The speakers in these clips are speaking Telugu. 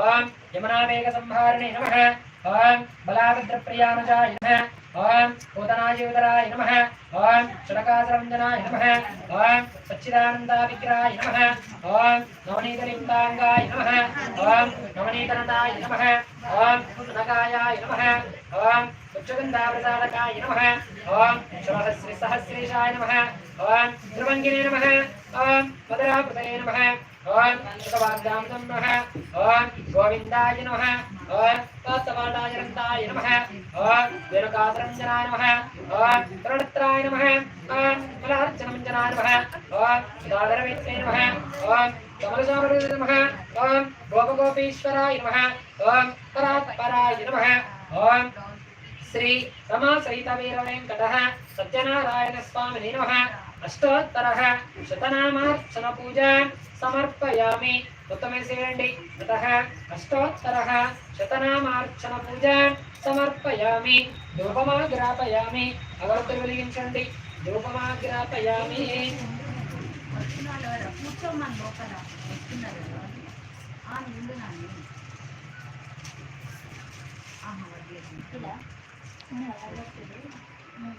ॐ यमुनामेघसंहारिणे नमः ॐ बलाभद्रप्रियानुजाय नमः ॐ ओदनायोदराय नमः ॐ षडकासरञ्जनाय नमः ॐ सच्चिदानन्दाविग्राय नमः ॐ नवनीतलिङ्गाङ्गाय नमः ॐ नवनीतनताय नमः ॐ सुनकायाय नमः ॐ उच्चगन्धावृतालकाय नमः ॐ सहस्रिसहस्रीशाय नमः ॐ ध्रुवङ्गिने नमः ॐ मदराकृतये नमः ओम मंत्रवाद्याम नमः ओम गोविंदाय नमः ओम तत्सवर्णाय रक्ताय नमः ओम वेणुकातरञ्जनाय नमः ओम प्रणत्राय नमः ओम फलार्चनमञ्जनाय नमः ओम दादरवेत्रे नमः ओम कमलचामरे नमः ओम गोपगोपीश्वराय नमः ओम परात्पराय नमः ओम श्री रमासहितवीरवेङ्कटः सत्यनारायणस्वामिने नमः అష్టోత్తర శతనామార్చన పూజ సమర్పయామి ఉత్తమేసేయండి అత అష్టోత్తర శతనామార్చన పూజ సమర్పయామి ధూపమాగ్రాపయామి అగరత్తులు వెలిగించండి ధూపమాగ్రాపయామి కూర్చోమని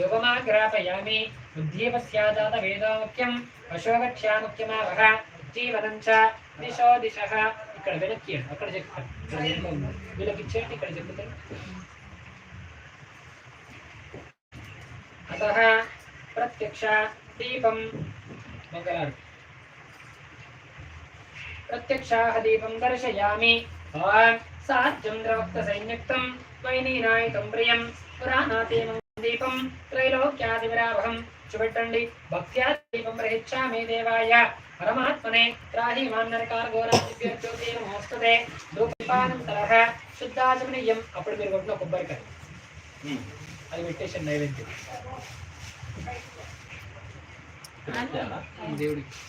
लोकमाग्रापयामि उद्दीपस्यादात वेदोमुख्यम् अशोकक्षामुख्यमावह ఉజ్జీవనం చ దిశో దిశ ఇక్కడ వెనక్కి అక్కడ చెప్తాను వీళ్ళకి ఇచ్చేయండి ఇక్కడ చెప్తాను అత ప్రత్యక్ష దీపం మొదలాడు ప్రత్యక్షాహ దీపం దర్శయామి సాధ్యం ద్రవక్త సంయుక్తం వైనీనాయుతం ప్రియం పురాణాతీమం దీపం త్రైలోక్యాదివరాభం చూపెట్టండి భక్త్యా దీపం ప్రహిచ్చామి దేవాయ పరమాత్మనే త్రాహి మాన్నరకార ఘోరాభ్యోతి నమోస్తదే ధూపానం తరహ శుద్ధాచమనీయం అప్పుడు మీరు కొట్టిన కొబ్బరికాయ అది పెట్టేసాను నైవేద్యం దేవుడికి